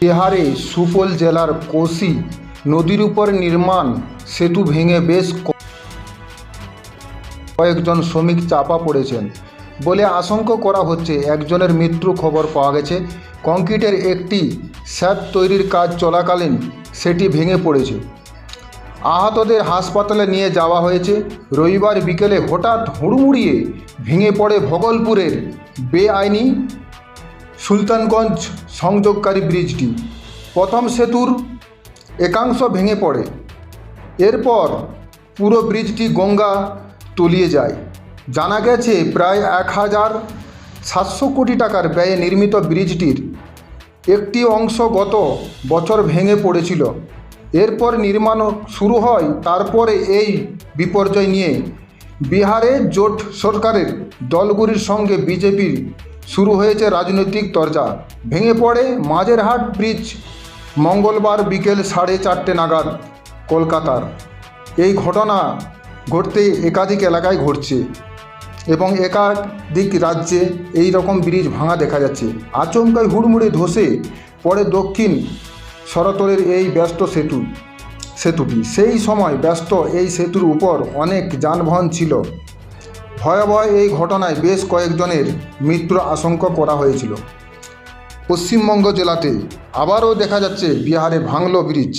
বিহারে সুপোল জেলার কোসি নদীর উপর নির্মাণ সেতু ভেঙে বেশ কয়েকজন শ্রমিক চাপা পড়েছেন বলে আশঙ্কা করা হচ্ছে। একজনের মৃত্যু খবর পাওয়া গেছে। কংক্রিটের একটি স্যাদ তৈরির কাজ চলাকালীন সেটি ভেঙে পড়েছে। আহতদের হাসপাতালে নিয়ে যাওয়া হয়েছে। রবিবার বিকেলে হঠাৎ হুড়মুড়িয়ে ভেঙে পড়ে ভগলপুরের বেআইনি সুলতানগঞ্জ সংযোগকারী ব্রিজটি। প্রথম সেতুর একাংশ ভেঙে পড়ে। এরপর পুরো ব্রিজটি গঙ্গা তলিয়ে যায়। জানা গেছে, প্রায় এক হাজার সাতশো কোটি টাকার ব্যয়ে নির্মিত ব্রিজটির একটি অংশ গত বছর ভেঙে পড়েছিল। এরপর নির্মাণ শুরু হয়, তারপরে এই বিপর্যয় নিয়ে। বিহারে জোট সরকারের দলগুলির সঙ্গে বিজেপির শুরু হয়েছে রাজনৈতিক তরজা। ভেঙে পড়ে মাঝেরহাট ব্রিজ, মঙ্গলবার বিকেল সাড়ে চারটে নাগাদ কলকাতার। এই ঘটনা ঘটতে একাধিক এলাকায় ঘটছে এবং একাধিক রাজ্যে এই রকম ব্রিজ ভাঙা দেখা যাচ্ছে। আচমকায় হুড়মুড়ে ধসে পড়ে দক্ষিণ শরতলের এই ব্যস্ত সেতু, সেতুটি। সেই সময় ব্যস্ত এই সেতুর উপর অনেক যানবাহন ছিল। ভয়াবহ এই ঘটনায় বেশ কয়েকজনের মৃত্যুর আশঙ্কা করা হয়েছিল। পশ্চিমবঙ্গ জেলাতে আবারও দেখা যাচ্ছে বিহারে ভাঙল ব্রিজ।